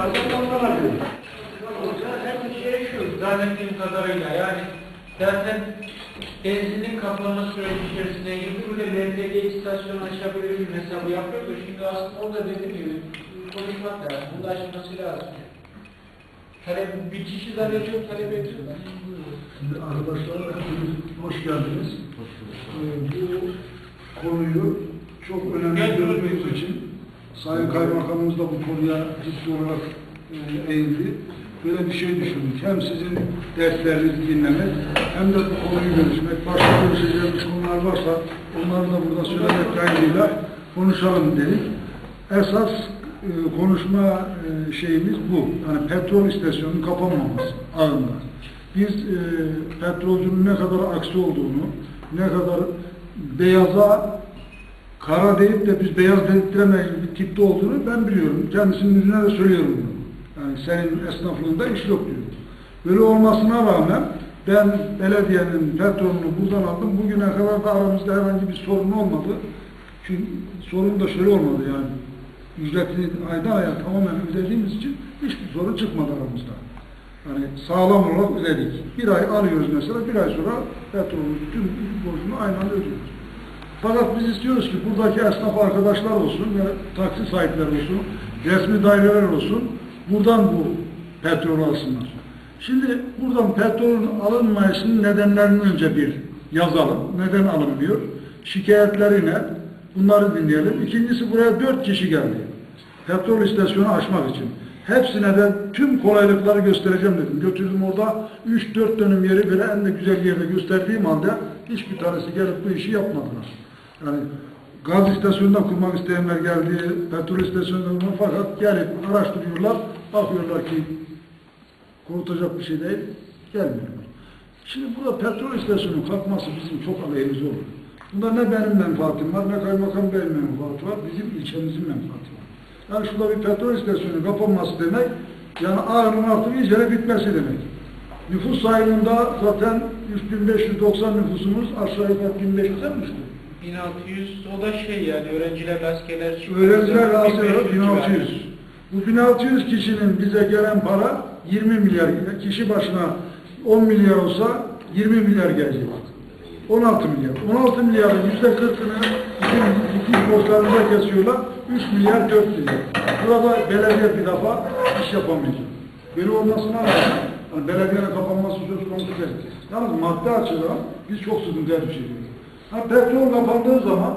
ondan alıyoruz. Zaten şey şu, zannettiğim kadarıyla yani zaten benzinin kapanma süreci içerisine girdi. Burada LPG istasyonu bir hesabı yapıyordu. Şimdi aslında orada dediğim gibi konuşmak lazım. Bunu aşması lazım. Talep, bir kişi zaten çok talep ediyorlar. Şimdi arkadaşlar hoş geldiniz. Ee, bu konuyu çok önemli gördüğümüz için Sayın Kaymakamımız da bu konuya ciddi olarak e, eğildi. Böyle bir şey düşündük. Hem sizin derslerinizi dinlemek hem de bu konuyu görüşmek. Başka görüşeceğimiz konular varsa onları da burada söylemek kaydıyla konuşalım dedik. Esas e, konuşma e, şeyimiz bu. Yani petrol istasyonunun kapanmaması ağında. Biz e, petrolcünün ne kadar aksi olduğunu, ne kadar beyaza kara deyip de biz beyaz dedirttiremeyiz bir tipte olduğunu ben biliyorum. Kendisinin yüzüne de söylüyorum bunu. Yani senin esnaflığında iş yok diyor. Böyle olmasına rağmen ben belediyenin petrolünü buradan aldım. Bugüne kadar da aramızda herhangi bir sorun olmadı. Çünkü sorun da şöyle olmadı yani. Ücretini aydan aya tamamen ödediğimiz için hiçbir sorun çıkmadı aramızda. Yani sağlam olarak ödedik. Bir ay alıyoruz mesela, bir ay sonra petrolün tüm borcunu aynı anda ödüyoruz. Fakat biz istiyoruz ki buradaki esnaf arkadaşlar olsun ve taksi sahipleri olsun, resmi daireler olsun, buradan bu petrol alsınlar. Şimdi buradan petrolün alınmayışının nedenlerini önce bir yazalım. Neden alınmıyor? Şikayetleri ne? Bunları dinleyelim. İkincisi buraya dört kişi geldi. Petrol istasyonu açmak için. Hepsine de tüm kolaylıkları göstereceğim dedim. Götürdüm orada 3-4 dönüm yeri böyle en de güzel yerde gösterdiğim halde hiçbir tanesi gelip bu işi yapmadılar. Yani gaz istasyonunda kurmak isteyenler geldi, petrol istasyonunda kurmak fakat gelip araştırıyorlar, bakıyorlar ki kurutacak bir şey değil, gelmiyorlar. Şimdi burada petrol istasyonunun kalkması bizim çok aleyhimize olur. Bunda ne benim menfaatim var, ne kaymakam beyin menfaati var, bizim ilçemizin menfaati var. Yani şurada bir petrol istasyonu kapanması demek, yani ağrının artık iyice bitmesi demek. Nüfus sayımında zaten 3590 nüfusumuz aşağı yukarı 1500'e mi? 1600, o da şey yani öğrenciler, askerler çıkıyor. Öğrenciler rahatsız 1600. Bu 1600 kişinin bize gelen para 20 milyar. Kişi başına 10 milyar olsa 20 milyar gelecek. 16 milyar. 16 milyarın yüzde 40'ını bizim dikiş borçlarımıza kesiyorlar. 3 milyar 4 milyar. Burada belediye bir defa iş yapamayacak. Böyle olmasına rağmen yani belediyenin kapanması söz konusu değil. Yalnız madde açıdan biz çok sıkıntıya düşüyoruz. Ha, petrol kapandığı zaman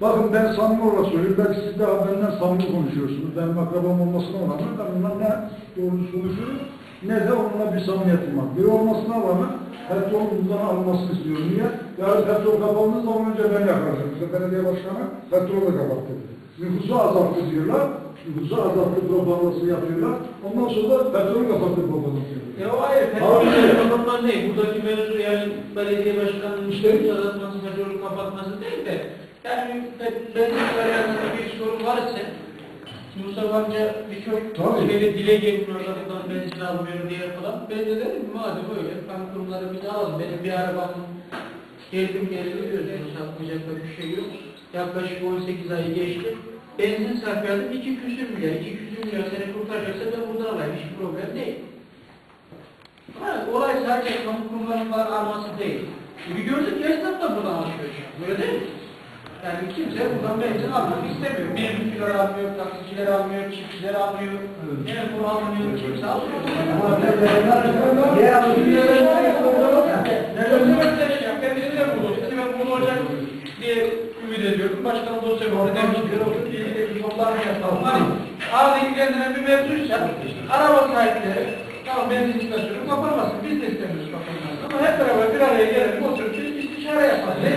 Bakın ben samimi söylüyorum. Belki siz daha benden samimi konuşuyorsunuz. Benim akrabam olmasına rağmen ben onunla ne doğru konuşuyorum ne de onunla bir samimiyetim var. Bir olmasına rağmen petrol bundan alınmasını istiyorum. Niye? Yani petrol kapandığı zaman önce ben yaklaşıyorum. İşte belediye başkanı petrol da kapattı. Nüfusu azalttı diyorlar. Nüfusu azalttı propagandası yapıyorlar. Ondan sonra da petrol kapattı propagandası. Ya o ayrı, Abi, petrol kapatman değil. Buradaki mevzu yani belediye başkanının İşte- azaltması, petrolü kapatması değil de yani benzinler arasında bir sorun var ise Mustafa amca birçok şeyde dile getiriyor buradan benzin almıyor diye falan. Ben de dedim madem öyle ben kurumları bir daha alın. Benim bir arabam geldim geldim diyorsunuz satmayacak da bir şey yok. Yaklaşık 18 ayı geçti. Benzin sarfiyatım 2 küsür milyar. 2 küsür milyar seni kurtaracaksa ben buradan alayım. Hiç problem değil. Ha, olay sadece kamu kurumlarının var alması değil. Bir gördük ki esnaf da buradan alıyor. şu an, Böyle değil mi? Yani kimse buradan benzin almak istemiyor. Memurlar almıyor, taksiciler almıyor, çiftçiler almıyor. Evet. bunu almıyor, kimse almıyor. Bunu, bunu olacak diye ümit ediyordum. Başkanım dosya orada demiştir. Yollarını yapalım. Hani ağzı ilgilendirilen bir mevzuysa araba sahipleri tamam benzin istasyonu kapanmasın. Biz de istemiyoruz kapanmasın. Ama hep beraber bir araya gelelim, oturup bir istişare yapalım. Mi?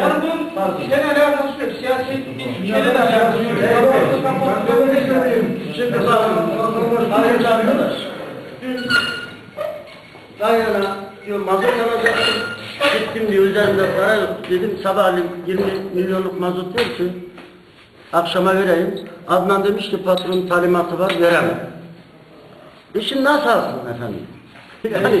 Yani bu genel alakası yok. Siyasi de alakası yok. Ben böyle söyleyeyim. Şimdi Gayrına diyor mazot alacaksın. Gittim diyor üzerinde para yok. Dedim sabahleyin 20 milyonluk mazot diyor ki akşama vereyim. Adnan demiş ki patronun talimatı var veremem. E şimdi nasıl alsın efendim? Yani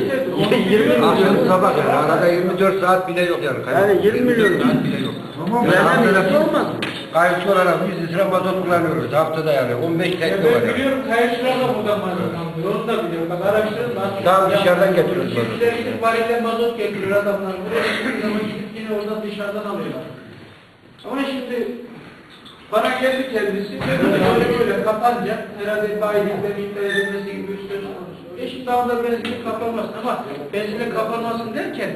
20 Akşam milyon. sabah yani arada 24 saat bile yok yani. Yani 20 milyon. saat bile yok. Tamam. Yani Veremeyecek haftada olmaz mı? Kayıtçı olarak 100 litre mazot kullanıyoruz haftada yani 15 Ya tekne var ben yani. biliyorum kayışlar da buradan mazot alıyor. Onu da biliyorum. Bak araştırın. bak. Daha dışarıdan getiriyoruz mazotu. Bizler gidip varille mazot getiriyor adamlar. Buraya gidip yine oradan dışarıdan alıyorlar. Ama şimdi bana geldi kendisi. Dedi böyle böyle kapanacak. Herhalde bayiliğinde iptal edilmesi gibi bir söz konusu. E şimdi daha da benzin kapanmasın ama benzinin kapanmasın derken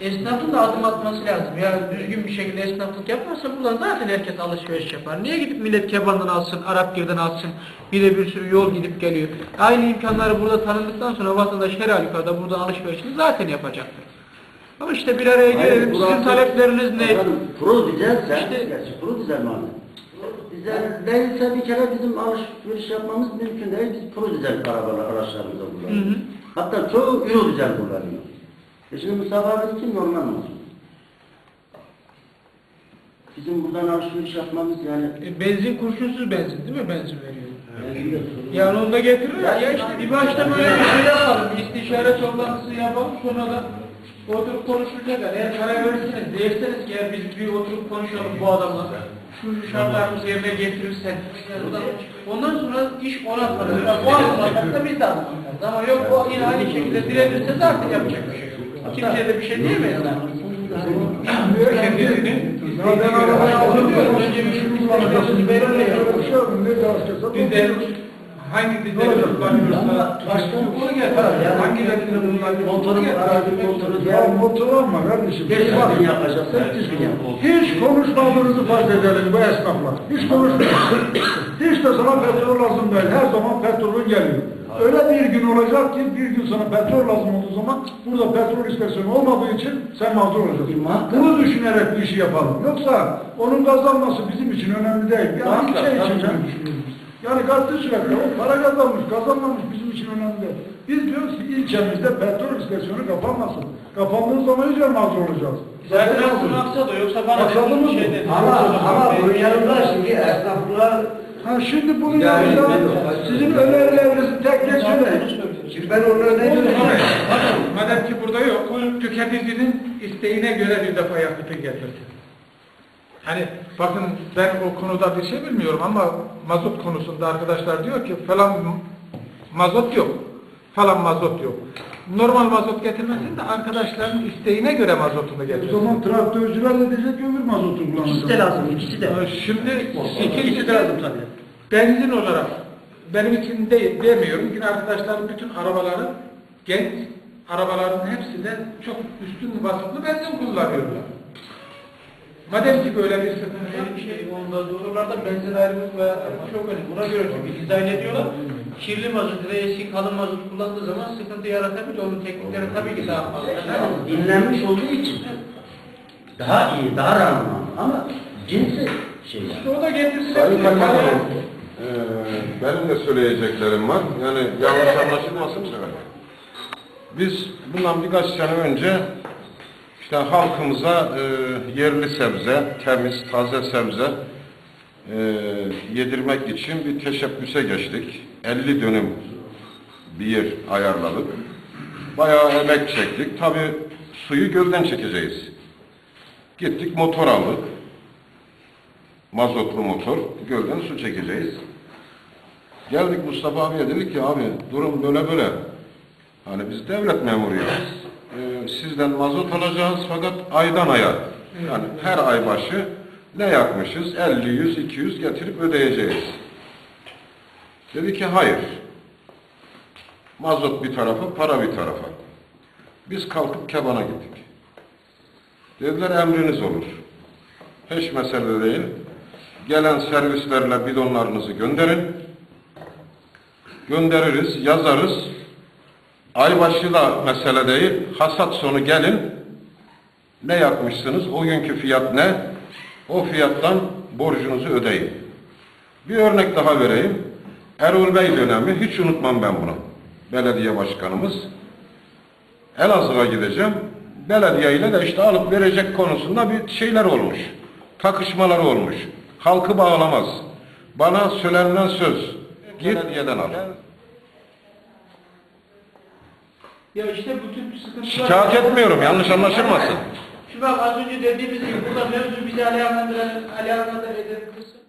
esnafın da adım atması lazım. Ya düzgün bir şekilde esnaflık yaparsa buradan zaten herkes alışveriş yapar. Niye gidip millet kebandan alsın, Arap girden alsın, bir de bir sürü yol gidip geliyor. Aynı imkanları burada tanıdıktan sonra vatandaş her halükarda buradan alışverişini zaten yapacaktır. Ama işte bir araya gelelim. Sizin talepleriniz ne? Pro dizelse, İşte- gerçi pro mi abi? Değilse bir kere bizim alışveriş yapmamız mümkün değil. Biz pro dizel arabalar, araçlarımızda kullanıyoruz. Hı hı. Hatta çoğu euro dizel kullanıyor. E şimdi abi için normal mı? Bizim buradan alışveriş yapmamız yani E, benzin kurşunsuz benzin değil mi benzin veriyor? Yani onu da getiriyor. Ya işte bir başta böyle bir şey yapalım. İstişare toplantısı yapalım. Sonra da oturup konuşulacaklar. Eğer karar verirseniz, derseniz ki eğer biz bir oturup konuşalım bu adamla. Şu şartlarımızı yerine getirirsen. Ondan sonra iş ona kalır. O anlamakta biz de anlamayacağız. Ama yok o yine aynı şekilde direnirse zaten yapacak bir şey yok. Kimseye de bir şey. Belirleyelim. Bir şey Bir de hangi dizleri kullanıyorsa onu getir. Hangi dizleri kullanıyorsa motoru, arazi motoru diğer motor alma kardeşim. Beş Bak, bakın yapacaksa düzgün yap. Hiç konuşmadığınızı farz edelim bu esnafla. Hiç konuşmuyoruz. Hiç de sana petrol lazım değil. Her zaman petrolün geliyor. Öyle bir gün olacak ki bir gün sana petrol lazım olduğu zaman burada petrol istasyonu olmadığı için sen mağdur olacaksın. Bunu düşünerek bu işi yapalım. Yoksa onun kazanması bizim için önemli değil. Yani bir şey için. Yani kaçtı sürekli o para kazanmış, kazanmamış bizim için önemli değil. Biz diyoruz ki ilçemizde petrol istasyonu kapanmasın. Kapandığı zaman iyice mağdur olacağız. Zaten aslında maksadı yoksa bana bir şey bu. dedi. Ama, ama bunun yanında şimdi esnaflar Ha şimdi bunun Yani- yanında sizin önerilerinizi tek tek söyleyin. Şimdi ben onu öneriyorum. Madem ki burada yok, tüketicinin isteğine göre bir defa yakıtı getirdi. Hani bakın ben o konuda bir şey bilmiyorum ama mazot konusunda arkadaşlar diyor ki falan mazot yok. Falan mazot yok. Normal mazot getirmesin de arkadaşların isteğine göre mazotunu O getirsin. zaman traktörcüler de diyecek ki öbür mazotu İkisi de kullanacak. lazım, ikisi de. Şimdi İkisi ikincisi de lazım tabii. benzin olarak benim için değil demiyorum. Yine arkadaşlarım bütün arabaları genç arabaların hepsinde çok üstün vasıflı benzin kullanıyorlar. Madem ki böyle bir sıkıntı bir şey onda dururlarda benzin ayrımı veya çok önemli. Buna göre çünkü dizayn ediyorlar. Kirli mazot ve eski kalın mazot kullandığı zaman sıkıntı yaratabilir. Onun teknikleri tabii ki daha fazla. Dinlenmiş olduğu için daha iyi, daha randıman ama cinsi şey. İşte o da getirsin. Sayın Bakanım, eee, benim de söyleyeceklerim var. Yani yanlış anlaşılmasın sefer. Biz bundan birkaç sene önce işte halkımıza eee, yerli sebze, temiz, taze sebze eee, yedirmek için bir teşebbüse geçtik. 50 dönüm bir yer ayarladık. Bayağı emek çektik. Tabii suyu gölden çekeceğiz. Gittik motor aldık mazotlu motor, gölden su çekeceğiz. Geldik Mustafa abiye dedik ki abi durum böyle böyle. Hani biz devlet memuruyuz. Ee, sizden mazot alacağız fakat aydan aya. Yani her ay başı ne yakmışız? 50, 100, 200 getirip ödeyeceğiz. Dedi ki hayır. Mazot bir tarafa, para bir tarafa. Biz kalkıp kebana gittik. Dediler emriniz olur. Hiç mesele değil. Gelen servislerle bidonlarınızı gönderin. Göndeririz, yazarız. Aybaşı da mesele değil. Hasat sonu gelin. Ne yapmışsınız? O günkü fiyat ne? O fiyattan borcunuzu ödeyin. Bir örnek daha vereyim. Erol Bey dönemi hiç unutmam ben bunu. Belediye başkanımız. Elazığ'a gideceğim. Belediye ile de işte alıp verecek konusunda bir şeyler olmuş. Takışmalar olmuş. Halkı bağlamaz. Bana söylenilen söz. Git belediyeden al. Ya işte bütün sıkıntılar... Şikayet etmiyorum, yanlış anlaşılmasın. Şu bak az önce dediğimiz gibi burada mevzu bizi alakalandıran, eden kısım